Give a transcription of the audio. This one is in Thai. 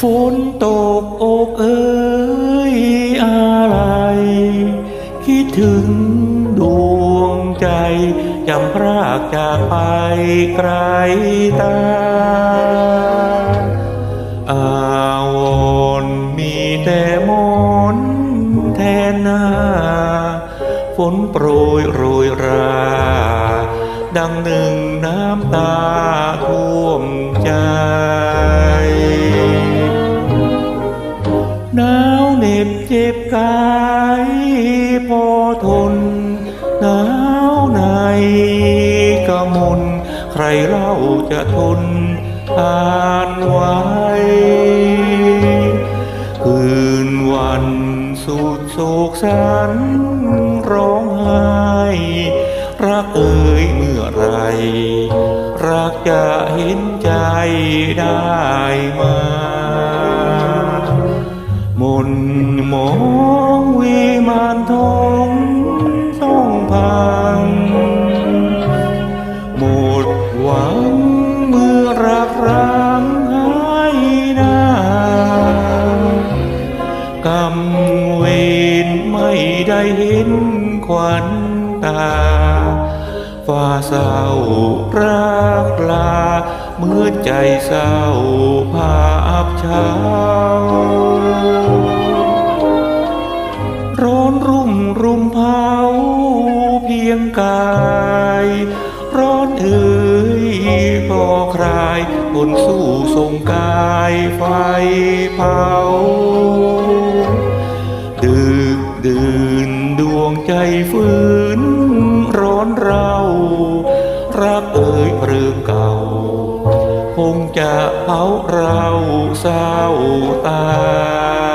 ฝนตกอกเอ้ยอะไร คิดถึงดวงใจจำพรากจากไปไกลตา อาวรณ์มีแต่มอนแทนหน้า ฝนโปรยโรยรา ดังหนึ่งน้ำตาท่วม เจ็บกายพอทน หนาวในกะมนใครเล่าจะทนทานไว้ คืนวันสุดโศกสันร้องไห้รักเอ่ยเมื่อไร รักจะเห็นใจได้มาม มนมองวิมานทองต้องพัง หมดหวังเมื่อรักร้างหายหน้ากำเวนไม่ได้เห็นควันตาฟ้าเศร้ารักลาเมื่อใจเศร้าภาพช้าาเพียงกาย ร้อนเอ่ยก็คลายคนสู้ทรงกายไฟเผา ดึกดื่นดวงใจฝืนร้อนเรา รักเอ่ยเรื่อเก่า คงจะเผาเราเศร้าตาย